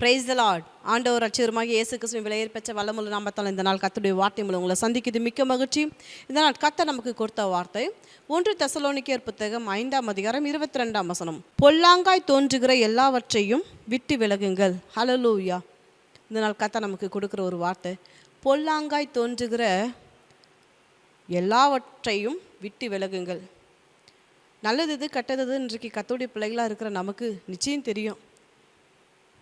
Praise the Lord ஆண்டவர் அச்சருமாக இயேசு கிறிஸ்துவின் விலையேற் பெற்ற வல்லமுள்ள நாமத்தால் இந்த நாள் கத்துடைய வார்த்தை மூலம் உங்களை சந்திக்குது மிக்க மகிழ்ச்சி. இந்த நாள் கத்த நமக்கு கொடுத்த வார்த்தை ஒன்று தெசலோனிக்கேர் புத்தகம் ஐந்தாம் அதிகாரம் இருபத்தி ரெண்டாம் வசனம். பொல்லாங்காய் தோன்றுகிற எல்லாவற்றையும் விட்டு விலகுங்கள். ஹலலூயா இந்த நாள் கத்த நமக்கு கொடுக்குற ஒரு வார்த்தை பொல்லாங்காய் தோன்றுகிற எல்லாவற்றையும் விட்டு விலகுங்கள். நல்லது இது கெட்டது இன்றைக்கு கத்தோடைய பிள்ளைகளாக இருக்கிற நமக்கு நிச்சயம் தெரியும்.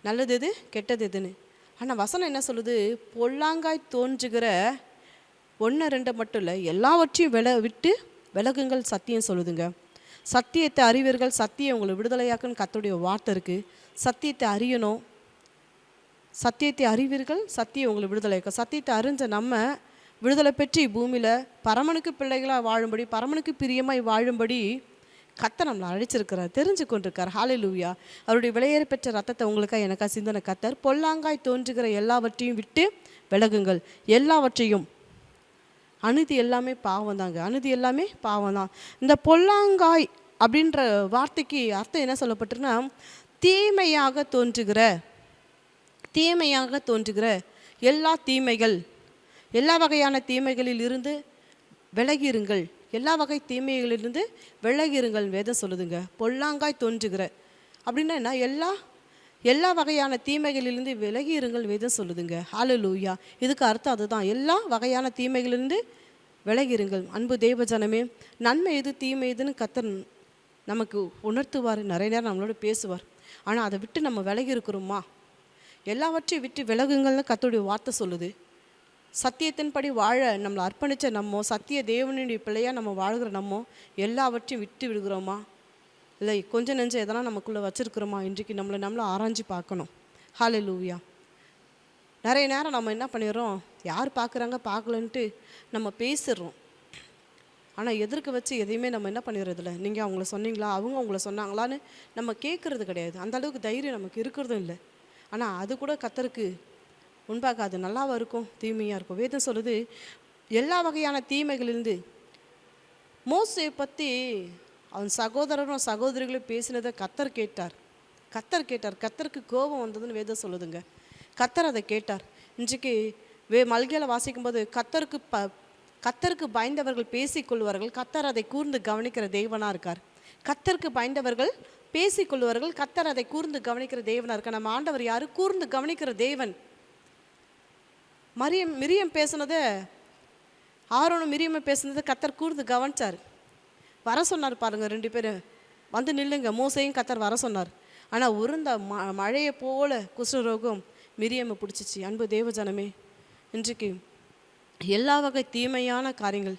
நல்லது எது? கெட்டது எதுன்னு. ஆனால் வசனம் என்ன சொல்லுது? பொல்லாங்காய் தோன்றுகிற ஒன்று ரெண்டு மட்டும் இல்லை எல்லாவற்றையும் வில விட்டு விலகுங்கள் சத்தியம் சொல்லுதுங்க. சத்தியத்தை அறிவீர்கள் சத்தியம் உங்களை விடுதலையாக்குன்னு கத்தோடைய வார்த்தை இருக்குது சத்தியத்தை அறியணும். சத்தியத்தை அறிவீர்கள் சத்தியம் உங்களை விடுதலையாக்கும். சத்தியத்தை அறிஞ்ச நம்ம விடுதலை பெற்று பூமியில் பரமனுக்கு பிள்ளைகளாக வாழும்படி பரமனுக்கு பிரியமாய் வாழும்படி கத்த நம்மளை அழைச்சிருக்கிறார் தெரிஞ்சு கொண்டிருக்கார். ஹாலேலூயா அவருடைய விலையேற பெற்ற ரத்தத்தை உங்களுக்காக எனக்கா சிந்தனை கத்தர் பொல்லாங்காய் தோன்றுகிற எல்லாவற்றையும் விட்டு விலகுங்கள். எல்லாவற்றையும். அனுதி எல்லாமே பாவம் தாங்க. அனுதி எல்லாமே பாவம் தான். இந்த பொல்லாங்காய் அப்படின்ற வார்த்தைக்கு அர்த்தம் என்ன சொல்லப்பட்டிருன்னா தீமையாக தோன்றுகிற தீமையாக தோன்றுகிற எல்லா தீமைகள் எல்லா வகையான தீமைகளில் இருந்து விலகிருங்கள் எல்லா வகை தீமைகளிலிருந்து விலகிருங்கள் வேதம் சொல்லுதுங்க. பொல்லாங்காய் தோன்றுகிற. அப்படின்னா என்ன? எல்லா எல்லா வகையான தீமைகளிலிருந்து விலகி இருங்கள் வேதம் சொல்லுதுங்க. ஹாலலூயா இதுக்கு அர்த்தம் அதுதான். எல்லா வகையான தீமைகளிலிருந்து விலகிருங்கள். அன்பு தெய்வஜனமே ஜனமே நன்மை எது தீமை எதுன்னு கத்தர் நமக்கு உணர்த்துவார். நிறைய நேரம் நம்மளோட பேசுவார். ஆனால் அதை விட்டு நம்ம விலகி இருக்கிறோமா? எல்லாவற்றையும் விட்டு விலகுங்கள்னு கத்தோடைய வார்த்தை சொல்லுது. சத்தியத்தின்படி வாழ நம்மளை அர்ப்பணித்த நம்மோ சத்திய தேவனுடைய பிள்ளையாக நம்ம வாழ்கிற நம்மோ எல்லாவற்றையும் விட்டு விடுகிறோமா? இல்லை கொஞ்சம் நெஞ்சம் எதனா நமக்குள்ளே வச்சுருக்குறோமா? இன்றைக்கு நம்மளை நம்மளை ஆராய்ஞ்சு பார்க்கணும். ஹாலே லூவியா நிறைய நேரம் நம்ம என்ன பண்ணிடுறோம்? யார் பார்க்குறாங்க? பார்க்கலன்ட்டு நம்ம பேசிடுறோம். ஆனால் எதிர்க்க வச்சு எதையுமே நம்ம என்ன பண்ணிடுறதில்ல. நீங்கள் அவங்கள சொன்னீங்களா? அவங்க அவங்கள சொன்னாங்களான்னு நம்ம கேட்குறது கிடையாது. அந்தளவுக்கு தைரியம் நமக்கு இருக்கிறதும் இல்லை. ஆனால் அது கூட கத்தருக்கு உண்பாக அது நல்லாவா இருக்கும்? தீமையாக இருக்கும். வேதம் சொல்லுது எல்லா வகையான தீமைகளிலிருந்து மோசையை பற்றி அவன் சகோதரரும் சகோதரிகளும் பேசினதை கத்தர் கேட்டார். கத்தர் கேட்டார். கத்தருக்கு கோபம் வந்ததுன்னு வேதம் சொல்லுதுங்க. கத்தர் அதை கேட்டார். இன்றைக்கு வே மல்கையில் வாசிக்கும்போது கத்தருக்கு ப கத்தருக்கு பயந்தவர்கள் பேசிக்கொள்வார்கள். கத்தர் அதை கூர்ந்து கவனிக்கிற தெய்வனாக இருக்கார். கத்தருக்கு பயந்தவர்கள் பேசிக்கொள்வார்கள். கத்தர் அதை கூர்ந்து கவனிக்கிற தேவனாக இருக்கார். நம்ம ஆண்டவர் யார்? கூர்ந்து கவனிக்கிற தேவன். மரியம் மிரியம் பேசுனதை ஆரோனும் மிரியமும் பேசுனதை கத்தர் கூர்ந்து கவனிச்சார். வர சொன்னார் பாருங்கள் ரெண்டு பேரும் வந்து நில்லுங்க மூசையும் கத்தர் வர சொன்னார். ஆனால் உருந்த ம மழையை போல குஷ்டரோகம் மிரியம்மை பிடிச்சிச்சு. அன்பு தேவஜனமே இன்றைக்கு எல்லா வகை தீமையான காரியங்கள்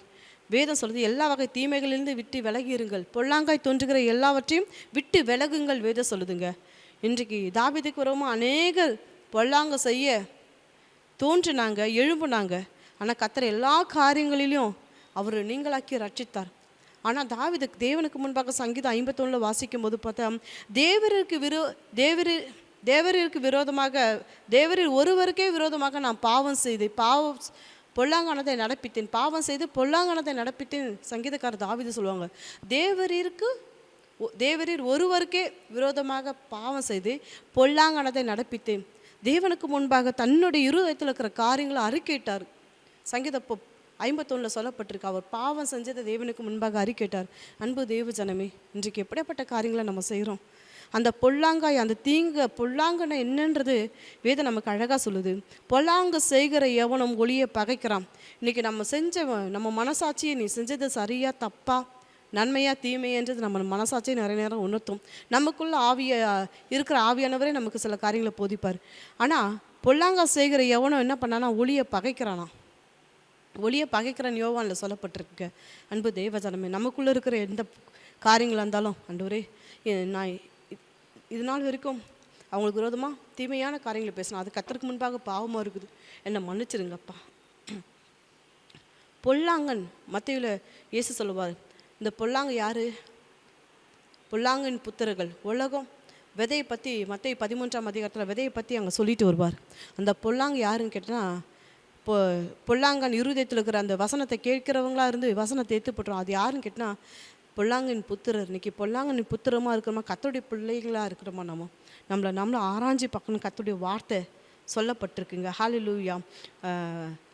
வேதம் சொல்லுது எல்லா வகை தீமைகளிலிருந்து விட்டு விலகி இருங்கள் பொல்லாங்காய் தோன்றுகிற எல்லாவற்றையும் விட்டு விலகுங்கள் வேதம் சொல்லுதுங்க. இன்றைக்கு தாபிதிக்கு வரவும் அநேகர் பொல்லாங்க செய்ய தோன்றினாங்க எழும்புனாங்க. ஆனால் கத்தர் எல்லா காரியங்களிலும் அவர் நீங்களாக்கி ரட்சித்தார் ஆனால் தாவிதுக்கு தேவனுக்கு முன்பாக சங்கீதம் ஐம்பத்தொன்னில் வாசிக்கும் போது பார்த்தா தேவருக்கு விரோ தேவரு தேவரிற்கு விரோதமாக தேவரில் ஒருவருக்கே விரோதமாக நான் பாவம் செய்து பாவம் பொல்லாங்கானதை நடப்பித்தேன் பாவம் செய்து பொல்லாங்கானதை நடப்பித்தேன் சங்கீதக்காரர் தாவிது சொல்லுவாங்க. தேவரிற்கு தேவரில் தேவரீர் ஒருவருக்கே விரோதமாக பாவம் செய்து பொல்லாங்கானதை நடப்பித்தேன். தேவனுக்கு முன்பாக தன்னுடைய இருதயத்தில் இருக்கிற காரியங்களை அறிக்கையிட்டார். சங்கீத பொ ஐம்பத்தொன்னில் சொல்லப்பட்டிருக்கு அவர் பாவம் செஞ்சதை தேவனுக்கு முன்பாக அறிக்கைட்டார் அன்பு தேவ ஜனமே இன்றைக்கு எப்படிப்பட்ட காரியங்களை நம்ம செய்கிறோம்? அந்த பொல்லாங்காய் அந்த தீங்க பொல்லாங்கன்னு என்னன்றது வேதம் நமக்கு அழகாக சொல்லுது. பொல்லாங்க செய்கிற எவனும் ஒளியை பகைக்கிறான். இன்றைக்கி நம்ம செஞ்ச நம்ம மனசாட்சியை நீ செஞ்சது சரியாக தப்பாக நன்மையா தீமையன்றது நம்ம மனசாட்சியை நிறைய நேரம் உணர்த்தும். நமக்குள்ள ஆவிய இருக்கிற ஆவியானவரே நமக்கு சில காரியங்களை போதிப்பார். ஆனால் பொல்லாங்கா செய்கிற எவனும் என்ன பண்ணானா ஒளியை பகைக்கிறானா ஒளியை பகைக்கிறன் யோவானில் சொல்லப்பட்டிருக்கு அன்பு தேவஜனமே நமக்குள்ளே இருக்கிற எந்த காரியங்களாக இருந்தாலும் ஆண்டவரே நான் இது நாள் வரைக்கும் அவங்களுக்கு விரோதமாக தீமையான காரியங்களை பேசணும் அது கத்தருக்கு முன்பாக பாவமாக இருக்குது. என்னை மன்னிச்சிருங்கப்பா. பொல்லாங்கன் மத்தியில் இயேசு சொல்லுவார் இந்த பொல்லாங்க யார்? பொல்லாங்கின் புத்தர்கள் உலகம் விதையை பற்றி மற்ற பதிமூன்றாம் அதிகாரத்தில் விதையை பற்றி அங்கே சொல்லிட்டு வருவார். அந்த பொல்லாங்க யாருன்னு கேட்டால் இப்போ பொல்லாங்கன் இருதயத்தில் இருக்கிற அந்த வசனத்தை கேட்கிறவங்களாக இருந்து வசனத்தை ஏற்று போட்டுரும். அது யாருன்னு கேட்டால் பொல்லாங்கன் புத்திரர். இன்னைக்கு பொல்லாங்கன் புத்திரமாக இருக்கிறோமா கத்தோடைய பிள்ளைகளாக இருக்கிறோமா நம்ம? நம்மளை நம்மளை ஆராய்ஞ்சு பார்க்கணும். கத்துடைய வார்த்தை சொல்லப்பட்டிருக்குங்க. ஹாலி லூயா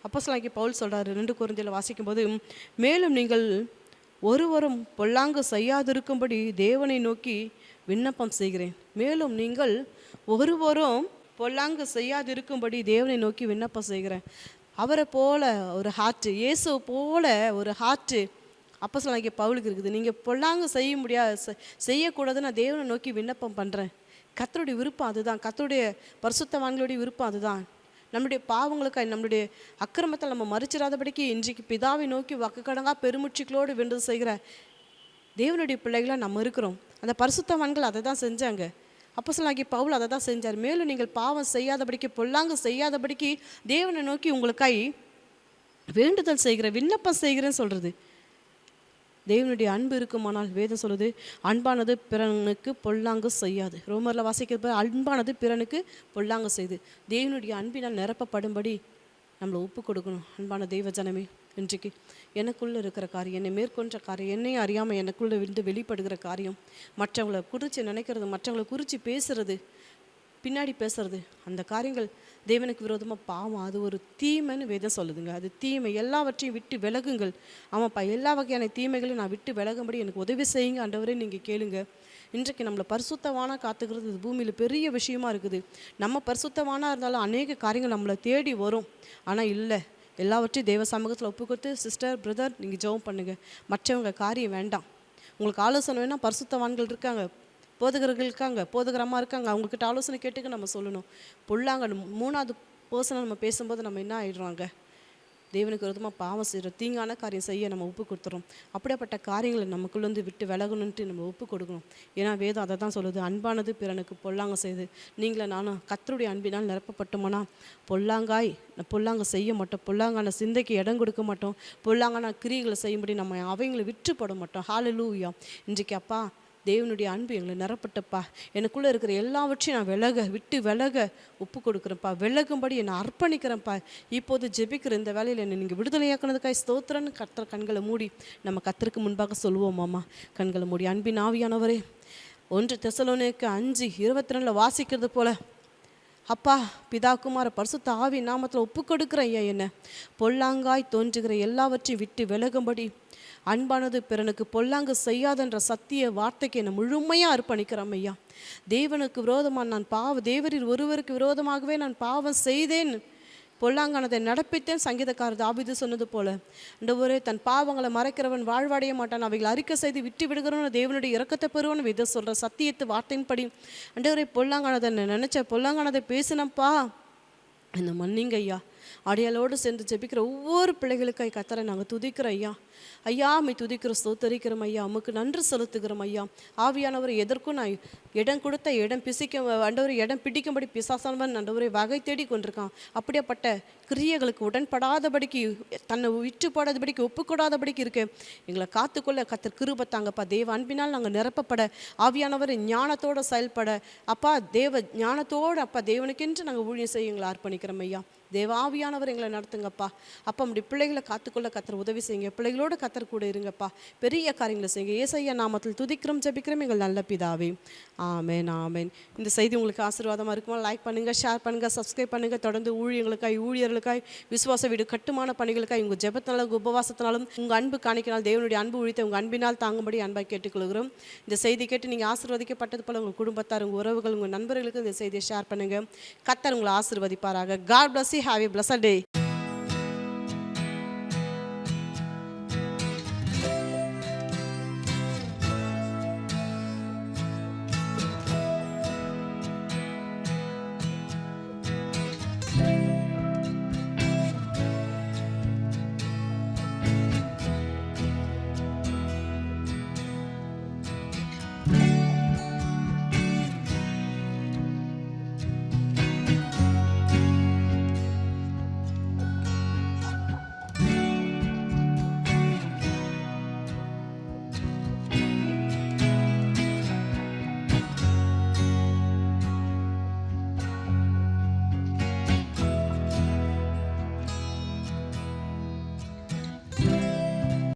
அப்போ சொல்லாக்கி பவுல் சொல்கிறார் ரெண்டு குருந்தியில் வாசிக்கும்போது மேலும் நீங்கள் ஒருவரும் பொல்லாங்கு செய்யாதிருக்கும்படி தேவனை நோக்கி விண்ணப்பம் செய்கிறேன். மேலும் நீங்கள் ஒருவரும் பொல்லாங்கு செய்யாதிருக்கும்படி தேவனை நோக்கி விண்ணப்பம் செய்கிறேன். அவரை போல ஒரு ஹார்ட் இயேசு போல ஒரு ஹார்ட்டு அப்போ சொல்லாங்க பவுலுக்கு இருக்குது. நீங்கள் பொல்லாங்கு செய்ய முடியாது செ- செய்யக்கூடாதுன்னு நான் தேவனை நோக்கி விண்ணப்பம் பண்ணுறேன் கத்தருடைய விருப்பம் அதுதான். கத்தருடைய பரிசுத்தவான்களுடைய விருப்பம் அதுதான். நம்முடைய பாவங்களுக்காய் நம்மளுடைய அக்கிரமத்தை நம்ம மறிச்சிடாதபடிக்கு இன்றைக்கு பிதாவை நோக்கி வக்கக்கடங்கா பெருமுச்சிகளோடு வென்று செய்கிற தேவனுடைய பிள்ளைகளாக நம்ம இருக்கிறோம். அந்த பரிசுத்தவான்கள் அதை தான் செஞ்சாங்க. அப்போ சொல்லாக்கி பவுல் அதை தான் செஞ்சார். மேலும் நீங்கள் பாவம் செய்யாதபடிக்கு பொல்லாங்கு செய்யாதபடிக்கு தேவனை நோக்கி உங்களுக்காய் வேண்டுதல் செய்கிற விண்ணப்பம் செய்கிறேன்னு சொல்கிறது தேவனுடைய அன்பு இருக்குமானால் வேதம் சொல்லுது அன்பானது பிறனுக்கு பொல்லாங்கு செய்யாது. ரோமரில் வாசிக்கிறது அன்பானது பிறனுக்கு பொல்லாங்கு செய்து தேவனுடைய அன்பினால் நிரப்பப்படும்படி நம்மளை ஒப்பு கொடுக்கணும். அன்பான தெய்வ ஜனமே இன்றைக்கு எனக்குள்ளே இருக்கிற காரியம் என்னை மேற்கொண்ட காரியம் என்னையும் அறியாமல் எனக்குள்ளே விழுந்து வெளிப்படுகிற காரியம் மற்றவங்களை குறித்து நினைக்கிறது மற்றவங்களை குறித்து பேசுகிறது பின்னாடி பேசுறது அந்த காரியங்கள் தேவனுக்கு விரோதமாக பாவம். அது ஒரு தீமைன்னு வேதம் சொல்லுதுங்க. அது தீமை. எல்லாவற்றையும் விட்டு விலகுங்கள். ஆமாப்பா எல்லா வகையான தீமைகளையும் நான் விட்டு விலகும்படி எனக்கு உதவி செய்யுங்க. ஆண்டவரே நீங்கள் கேளுங்க. இன்றைக்கு நம்மளை பரிசுத்தவானாக காத்துக்கிறது இது பூமியில் பெரிய விஷயமா இருக்குது. நம்ம பரிசுத்தவானாக இருந்தாலும் அநேக காரியங்கள் நம்மளை தேடி வரும். ஆனால் இல்லை. எல்லாவற்றையும் தேவ சமூகத்தில் ஒப்பு கொடுத்து சிஸ்டர் பிரதர் நீங்கள் ஜெபம் பண்ணுங்கள் மற்றவங்க காரியம் வேண்டாம். உங்களுக்கு ஆலோசனை வேணால் பரிசுத்தவான்கள் இருக்காங்க. போதகர்கள் இருக்காங்க போதகரமாக இருக்காங்க. அவங்கக்கிட்ட ஆலோசனை கேட்டுக்க நம்ம சொல்லணும். பொல்லாங்க மூணாவது பர்சனை நம்ம பேசும்போது நம்ம என்ன ஆயிடுறாங்க தேவனுக்கு விரோதமாக பாவம் செய்கிறோம் தீங்கான காரியம் செய்ய நம்ம ஒப்பு கொடுத்துறோம். அப்படியாப்பட்ட காரியங்களை நமக்குள்ளேருந்து விட்டு விலகணுன்ட்டு நம்ம ஒப்பு கொடுக்கணும். ஏன்னா வேதம் அதை தான் சொல்லுது. அன்பானது பிறனுக்கு பொல்லாங்க செய்து நீங்களே நானும் கத்தருடைய அன்பினால் நிரப்பப்பட்டோம்னா? பொல்லாங்காய் பொல்லாங்க செய்ய மாட்டோம். பொல்லாங்கான சிந்தைக்கு இடம் கொடுக்க மாட்டோம். பொல்லாங்கான கிரியைகளை செய்யும்படி நம்ம அவங்களை விற்று போட மாட்டோம். ஹாலலூயா இன்றைக்கு அப்பா தேவனுடைய அன்பு எங்களை நிரப்பட்டப்பா. எனக்குள்ளே இருக்கிற எல்லாவற்றையும் நான் விலக விட்டு விலக ஒப்பு கொடுக்குறேன்ப்பா விலகும்படி என்னை அர்ப்பணிக்கிறேன்ப்பா. இப்போது ஜெபிக்கிற இந்த வேலையில் என்னை நீங்கள் விடுதலையாக்குனதுக்காய் ஸ்தோத்திரன்னு கத்திர கண்களை மூடி நம்ம கத்தருக்கு முன்பாக சொல்லுவோம் மாமா. கண்களை மூடி. அன்பின் ஆவியானவரே ஒன்று தெசலோனேக்கு அஞ்சு இருபத்தி ரெண்டில் வாசிக்கிறது போல அப்பா பிதா குமார பரிசுத்த ஆவி நாமத்தில் ஒப்பு கொடுக்குற ஐயா என்ன. பொல்லாங்காய் தோன்றுகிற எல்லாவற்றையும் விட்டு விலகும்படி அன்பானது பிறனுக்கு பொல்லாங்கு செய்யாதென்ற சத்திய வார்த்தைக்கு என்னை முழுமையாக அர்ப்பணிக்கிறோம் ஐயா தேவனுக்கு விரோதமாக நான் பாவ தேவரில் ஒருவருக்கு விரோதமாகவே நான் பாவம் செய்தேன். பொல்லாங்கானதை நடப்பித்தேன். சங்கீதக்காரர் தாபிது சொன்னது போல ஆண்டவரே தன் பாவங்களை மறைக்கிறவன் வாழ்வாடைய மாட்டான். அவைகளை அறிக்கை செய்து விட்டு விடுகிறவன் தேவனுடைய இரக்கத்தை பெறுவன். இதை சொல்கிற சத்தியத்து வார்த்தையின்படி ஆண்டவரே பொல்லாங்கானதை நான் நினச்ச பொல்லாங்கானதை பேசினப்பா. என்ன மன்னிங்க ஐயா. அடையாளோடு சென்று ஜெபிக்கிற ஒவ்வொரு பிள்ளைகளுக்காய் கத்தரை நாங்கள் துதிக்கிறோம் ஐயா. ஐயா மை துதிக்கிற ஸ்தோத்தரிக்கிறோம் ஐயா. அமுக்கு நன்றி செலுத்துகிறோம் ஐயா. ஆவியானவர் எதற்கும் நான் இடம் கொடுத்த இடம் பிசிக்க ஆண்டவர் இடம் பிடிக்கும்படி பிசாசானவன் ஆண்டவரை வகை தேடி கொண்டிருக்கான். அப்படியாப்பட்ட கிரியைகளுக்கு உடன்படாதபடிக்கு தன்னை விட்டு போடாதபடிக்கு ஒப்புக்கூடாதபடிக்கு இருக்கு. எங்களை காத்துக்கொள்ள கத்தர் கிருபை தாங்கப்பா. தேவ அன்பினால் நாங்கள் நிரப்பப்பட ஆவியானவர் ஞானத்தோட செயல்பட. அப்பா தேவ ஞானத்தோடு அப்பா தேவனுக்கென்று நாங்கள் ஊழியம் செய்ய எங்களை அர்ப்பணிக்கிறோம் ஐயா. தேவாவியானவர் எங்களை நடத்துங்கப்பா. அப்போ நம்முடைய பிள்ளைகளை காத்துக்கொள்ள கத்தர் உதவி செய்யுங்க. பிள்ளைகளோட கத்தர் கூட இருங்கப்பா. பெரிய காரியங்களை செய்யுங்க. ஏசையா நாமத்தில் துதிக்கிறோம் ஜபிக்கிறோம் எங்கள் நல்ல பிதாவே. ஆமேன் ஆமேன். இந்த செய்தி உங்களுக்கு ஆசீர்வாதமாக இருக்குமா? லைக் பண்ணுங்கள் ஷேர் பண்ணுங்கள் சப்ஸ்கிரைப் பண்ணுங்கள் தொடர்ந்து ஊழியர்களுக்காய் ஊழியர்களுக்காய் விசுவாச வீடு கட்டுமான பணிகளுக்காய் உங்கள் ஜெபத்தினாலும் உபவாசத்தினாலும் உங்கள் அன்பு காணிக்கினால் தேவனுடைய அன்பு உழித்த உங்கள் அன்பினால் தாங்கும்படி அன்பாக கேட்டுக்கொள்கிறோம். இந்த செய்தி கேட்டு நீங்கள் ஆசீர்வதிக்கப்பட்டது போல உங்கள் குடும்பத்தார் உங்கள் உறவுகள் உங்கள் நண்பர்களுக்கு இந்த செய்தியை ஷேர் பண்ணுங்கள் கத்தர் உங்களை ஆசீர்வதிப்பாராக. God bless have a blessed day